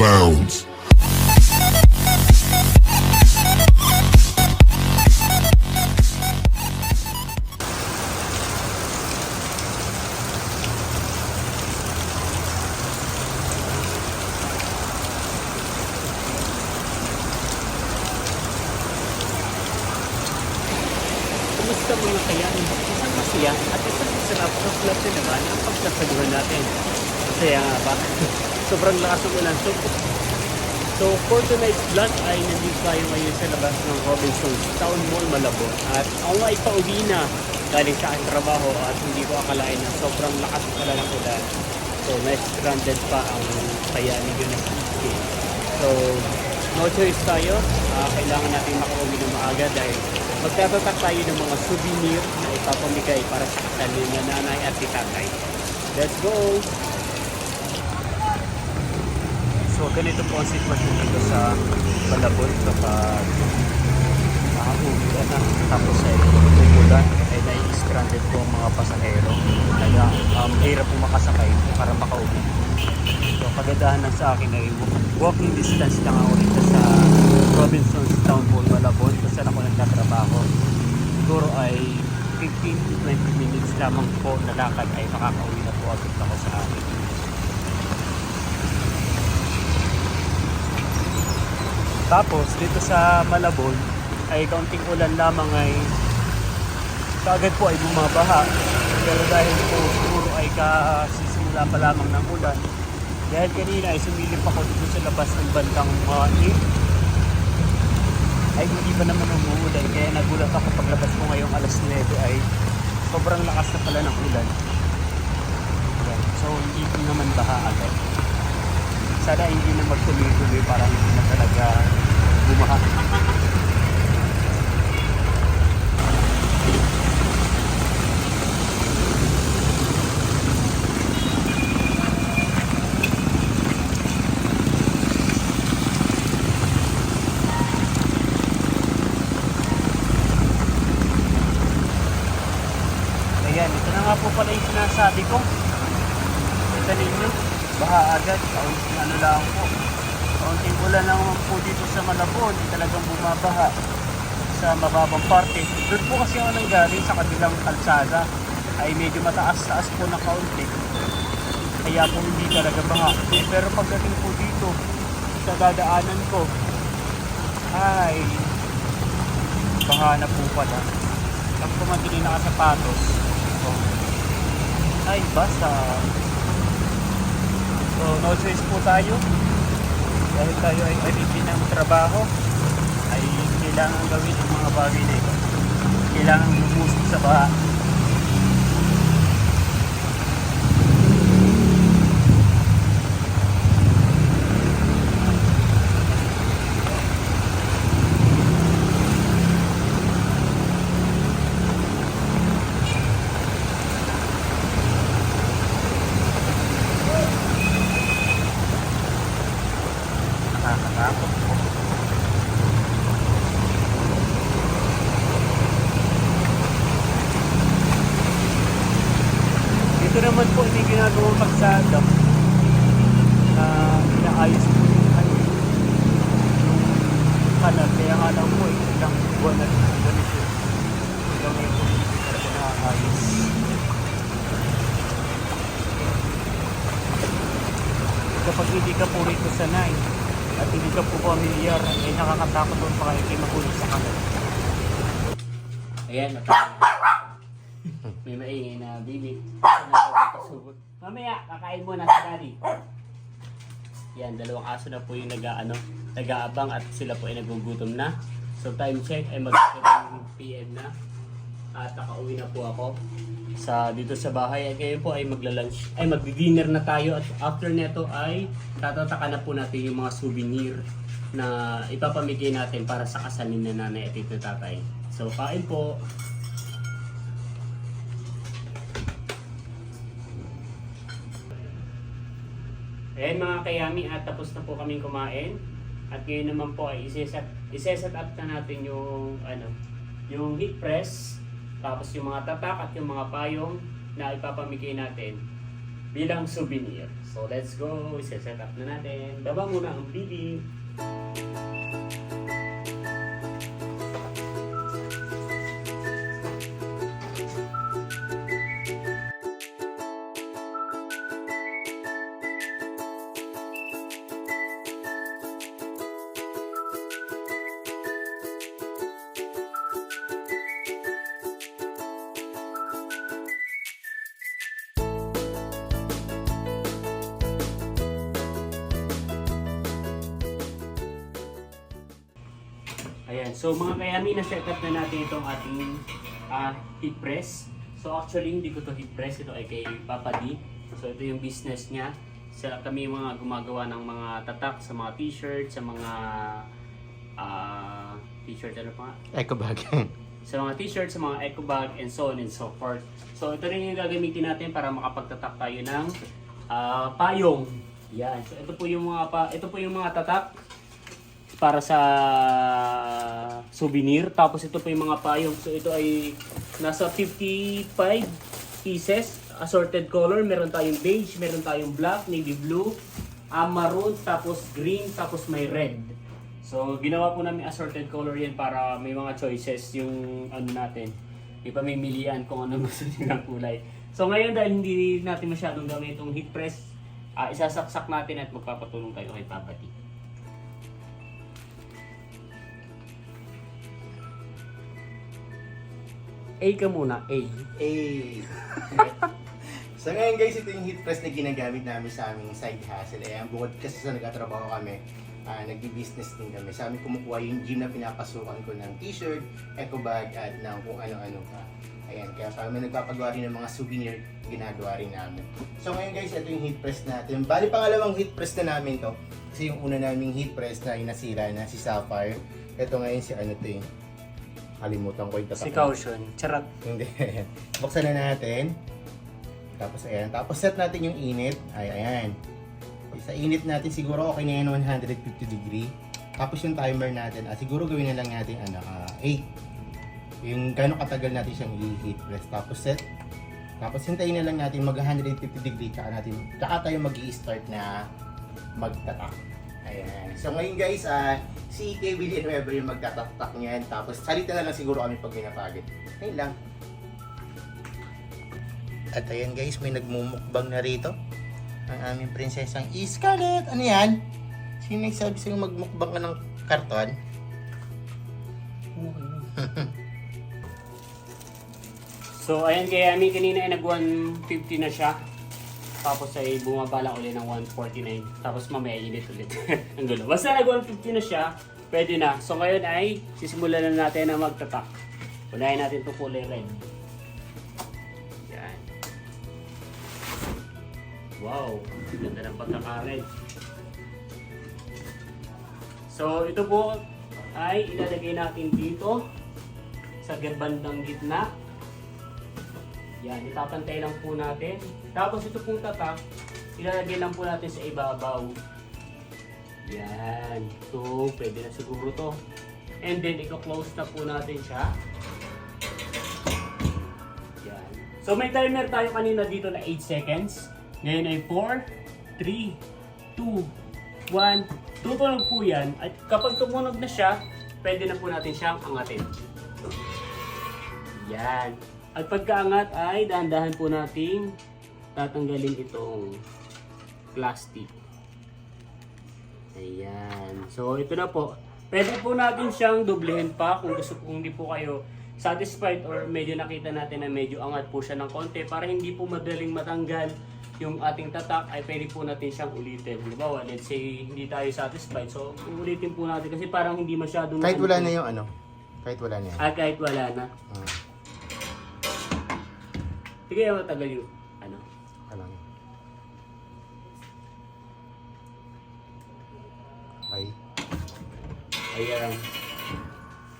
bounds. Kumusta mga kayan? Isang masaya at isang masarap na swerte naman ang pagsasaluhan natin. Masaya nga ba? Sobrang lakas ng ulan. So, so for tonight's vlog ay nandito tayo ngayon sa labas ng Robinson's Town Mall Malabon. At ako nga ay pauwi na galing sa aking trabaho at hindi ko akalain na sobrang lakas pala ng ulan. So, na-stranded pa ang kaya ni Gunas So, no choice tayo. Ah, kailangan natin makauwi ng maaga dahil magtatatak tayo ng mga souvenir na ipapamigay para sa ni nanay at tatay. Let's go! So, ganito po ang sitwasyon dito sa Malabon kapag ka na tapos ay umulan ay nai-stranded po ang mga pasahero kaya um, hirap po makasakay para makauwi. So, kagandahan lang sa akin ay walking distance lang ako dito sa Robinson's Town Hall, Malabon, kung saan ako nagtatrabaho. Siguro ay 15 to 20 minutes lamang po na lakad ay makakauwi na po agad ako sa akin. Tapos, dito sa Malabon, ay kaunting ulan lamang ay kaagad po ay bumabaha. Pero dahil po siguro ay kasisimula pa lamang ng ulan, dahil kanina ay sumilip ako dito sa labas ng bandang mga 8, ay hindi pa naman umuulan. Kaya nagulat ako paglabas ko ngayong alas 9 ay sobrang lakas na pala ng ulan. So hindi ko naman baha agad. Sana hindi na magtuloy-tuloy para hindi na talaga bumaha. Ayan, ito na nga po pala yung sinasabi ko. Ito ninyo, baha agad, kaunting ano lang po. Kaunting ulan lang po dito sa Malabon, talagang bumabaha sa mababang parte. Doon po kasi ako nanggaling sa kabilang kalsada ay medyo mataas-taas po na kaunti. Kaya po hindi talaga baha. Eh, pero pagdating po dito sa dadaanan ko ay baha na po pala. Pag pumatili nakasapatos, oh, ay basa. So, no choice po tayo. Dahil tayo ay alipin ng trabaho, ay kailangan gawin ang mga bagay na ito. Kailangan lumusok sa baha. Naman po hindi ginagawang pagsada na inaayos po yung ano, yung kanal. Kaya nga lang po, eh, buwan na ganito. Hanggang ngayon po hindi talaga nakakayos. Kapag hindi ka po rito sanay at hindi ka po pamilyar, ay nakakatakot po pa kayo kayo mahulog sa kanal. Ayan, may maingay na bibi. Mamaya, kakain muna sa daddy. Yan, dalawang aso na po yung nag-ano, nag-aabang at sila po ay nagugutom na. So time check ay mag PM na. At nakauwi na po ako sa dito sa bahay. At ngayon po ay magla-lunch, ay magdi-dinner na tayo at after neto ay tatataka na po natin yung mga souvenir na ipapamigay natin para sa kasal ni nanay at tito tatay. So kain po. Ayan mga kayami at tapos na po kaming kumain. At ngayon naman po ay iseset, iseset up na natin yung ano, yung heat press, tapos yung mga tatak at yung mga payong na ipapamigay natin bilang souvenir. So let's go, isa-set up na natin. Baba muna ang bibi. Ayan, so mga kayami, na-set up na natin itong ating ah, heat press. So actually, hindi ko to heat press, ito ay kay Papa D. So ito yung business niya. Sa kami yung mga gumagawa ng mga tatak sa mga t-shirt, sa mga ah, t-shirt, ano pa? Eco bag. sa mga t-shirt, sa mga eco bag, and so on and so forth. So ito rin yung gagamitin natin para makapagtatak tayo ng ah, payong. Yan. So ito po yung mga pa, ito po yung mga tatak para sa souvenir. Tapos ito po yung mga payong. So ito ay nasa 55 pieces. Assorted color. Meron tayong beige, meron tayong black, navy blue, ah, maroon, tapos green, tapos may red. So ginawa po namin assorted color yan para may mga choices yung ano natin. May pamimilian kung ano gusto nyo ng kulay. So ngayon dahil hindi natin masyadong gamit itong heat press, ah, isasaksak natin at magpapatulong tayo kay Papa A ka muna, A. Eh. so ngayon guys, ito yung heat press na ginagamit namin sa aming side hustle. Ayan, bukod kasi sa nagtatrabaho kami, ah nagbi-business din kami. Sa amin kumukuha yung gym na pinapasukan ko ng t-shirt, eco bag, at ng kung ano-ano pa. Ayan, kaya kami nagpapagawa rin ng mga souvenir, ginagawa rin namin. So ngayon guys, ito yung heat press natin. Bali pangalawang heat press na namin to. Kasi yung una naming heat press na inasira na si Sapphire. Ito ngayon si ano to yung kalimutan ko yung tatak. Si Caution. Charot. Hindi. Buksan na natin. Tapos ayan. Tapos set natin yung init. Ay, ayan. Sa init natin siguro okay na yan 150 degree. Tapos yung timer natin, ah, siguro gawin na lang natin ano, ah, 8. Yung gano'ng katagal natin siyang i-heat press. Tapos set. Tapos hintayin na lang natin mag 150 degree tsaka natin, tsaka tayo mag start na magtatak. Ayan. So ngayon guys, ah si Kevin and Weber yung magtatak niyan. Tapos salita na lang siguro kami pag pinapagit. Ayun lang. At ayan guys, may nagmumukbang na rito. Ang aming prinsesang Scarlett. Ano yan? Sino nagsabi sa'yo magmukbang ka ng karton? So, ayan kaya Ami, kanina ay nag 150 na siya. Tapos ay bumaba lang ulit ng 149. Tapos mamaya init ulit. Ang gulo. Basta nag 150 na siya, pwede na. So ngayon ay sisimulan na natin na magtatak. Unahin natin itong kulay red. Yan. Wow, ganda ng pagkaka-red. So ito po ay ilalagay natin dito sa bandang gitna. Yan, itapantay lang po natin. Tapos ito pong tatak, ilalagay lang po natin sa ibabaw. Yan. So, pwede na siguro to. And then, i-close na po natin siya. Yan. So, may timer tayo kanina dito na 8 seconds. Ngayon ay 4, 3, 2, 1. Tutunog po yan. At kapag tumunog na siya, pwede na po natin siyang angatin. Yan. At pagkaangat ay dahan-dahan po nating tatanggalin itong plastic. Ayan. So ito na po. Pwede po natin siyang doblehin pa kung gusto kung hindi po kayo satisfied or medyo nakita natin na medyo angat po siya ng konti para hindi po madaling matanggal yung ating tatak ay pwede po natin siyang ulitin. Halimbawa, let's say hindi tayo satisfied. So, ulitin po natin kasi parang hindi masyadong Kahit wala na yung ano. Kahit wala na yan. Ah, kahit wala na. Hmm. Sige, matagal yung ano. Alam. Ay. Ayan.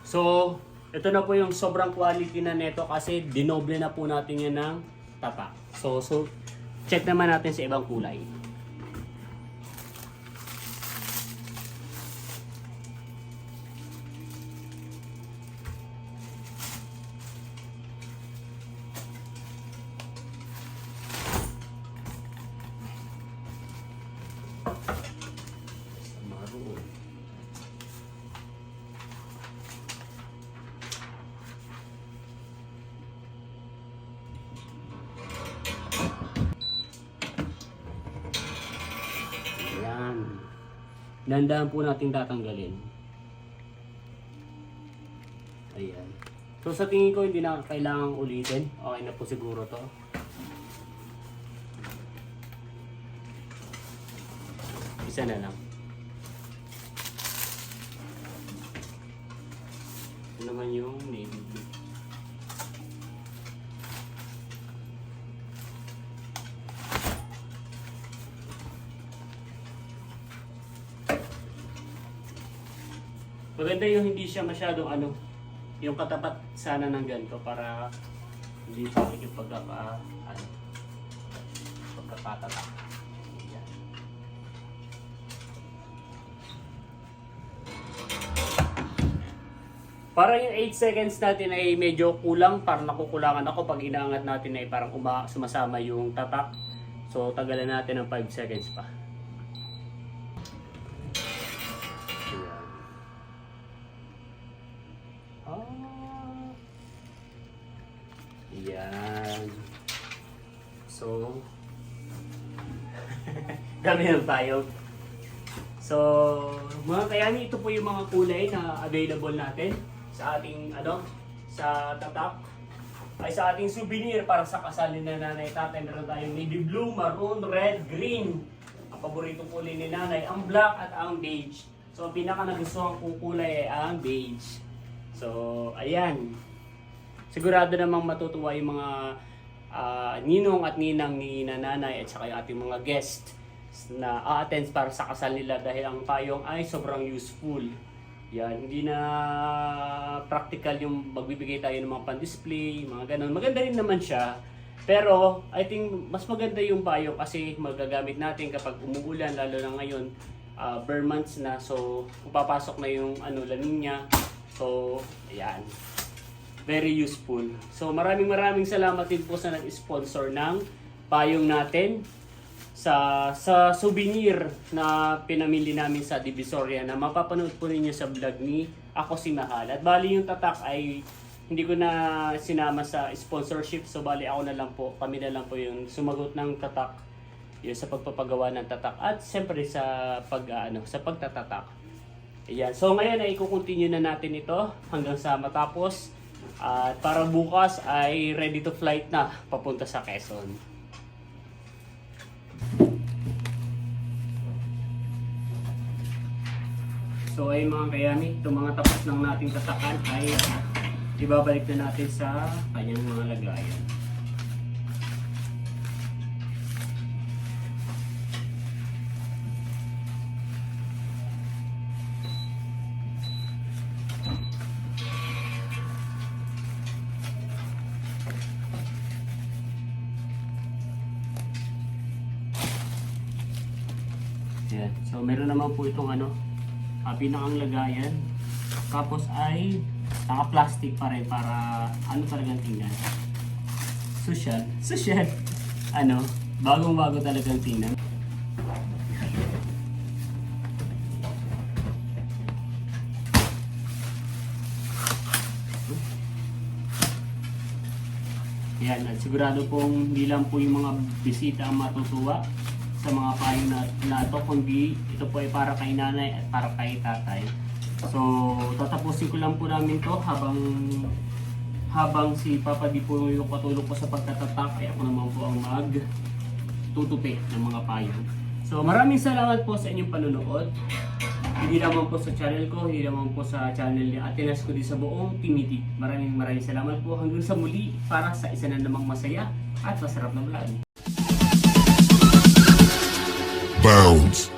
So, ito na po yung sobrang quality na neto kasi dinoble na po natin yan ng tapa. So, so check naman natin sa ibang kulay. Dandahan po natin tatanggalin. Ayan. So sa tingin ko hindi na kailangang ulitin. Okay na po siguro to. Isa na lang. Ito naman yung navy blue. Maganda yung hindi siya masyadong ano, yung katapat sana ng ganito para hindi siya yung pagkaka, ano, pagkakatatak. Yan. Para yung 8 seconds natin ay medyo kulang, parang nakukulangan ako pag inaangat natin ay parang uma, sumasama yung tatak. So tagalan natin ng 5 seconds pa. So, ng tayo. So, mga kayani, ito po yung mga kulay na available natin sa ating, ano, sa tatak. Ay sa ating souvenir para sa kasal ni nanay tatay. Meron tayong navy blue, maroon, red, green. Ang paborito kulay ni nanay, ang black at ang beige. So, ang pinaka nagustuhan kong kulay ay ang beige. So, ayan. Sigurado namang matutuwa yung mga ah, ninong at ninang ni nanay at saka yung ating mga guest na a-attend para sa kasal nila dahil ang payong ay sobrang useful. Yan, hindi na practical yung magbibigay tayo ng mga pan-display, mga ganun. Maganda rin naman siya. Pero I think mas maganda yung payong kasi magagamit natin kapag umuulan lalo na ngayon uh, bare months na so papasok na yung ano La Nina. So ayan. Very useful. So maraming maraming salamat din po sa nag-sponsor ng payong natin sa sa souvenir na pinamili namin sa Divisoria na mapapanood po ninyo sa vlog ni Ako si Mahal. At bali yung tatak ay hindi ko na sinama sa sponsorship so bali ako na lang po, kami na lang po yung sumagot ng tatak yun sa pagpapagawa ng tatak at siyempre sa pag ano, sa pagtatatak. Ayan. So ngayon ay i-continue na natin ito hanggang sa matapos at para bukas ay ready to flight na papunta sa Quezon. So ay mga kayami, itong mga tapos ng nating tatakan ay ibabalik na natin sa kanyang mga lagayan. Yan. So meron naman po itong ano, uh, pinakang lagayan. Tapos ay naka-plastic pa rin para ano talagang tingnan. Social. Social. Ano, bagong-bago talagang tingnan. Yan, at sigurado pong hindi lang po yung mga bisita ang matutuwa sa mga payo na, na ito, kundi ito po ay para kay nanay at para kay tatay. So, tatapusin ko lang po namin to habang habang si Papa di po yung patulong ko sa pagkatatak ay ako naman po ang mag tutupi ng mga payo. So, maraming salamat po sa inyong panonood. Hindi naman po sa channel ko, hindi naman po sa channel ni Atinas kundi sa buong Timiti. Maraming maraming salamat po hanggang sa muli para sa isa na namang masaya at masarap na vlog. bounds.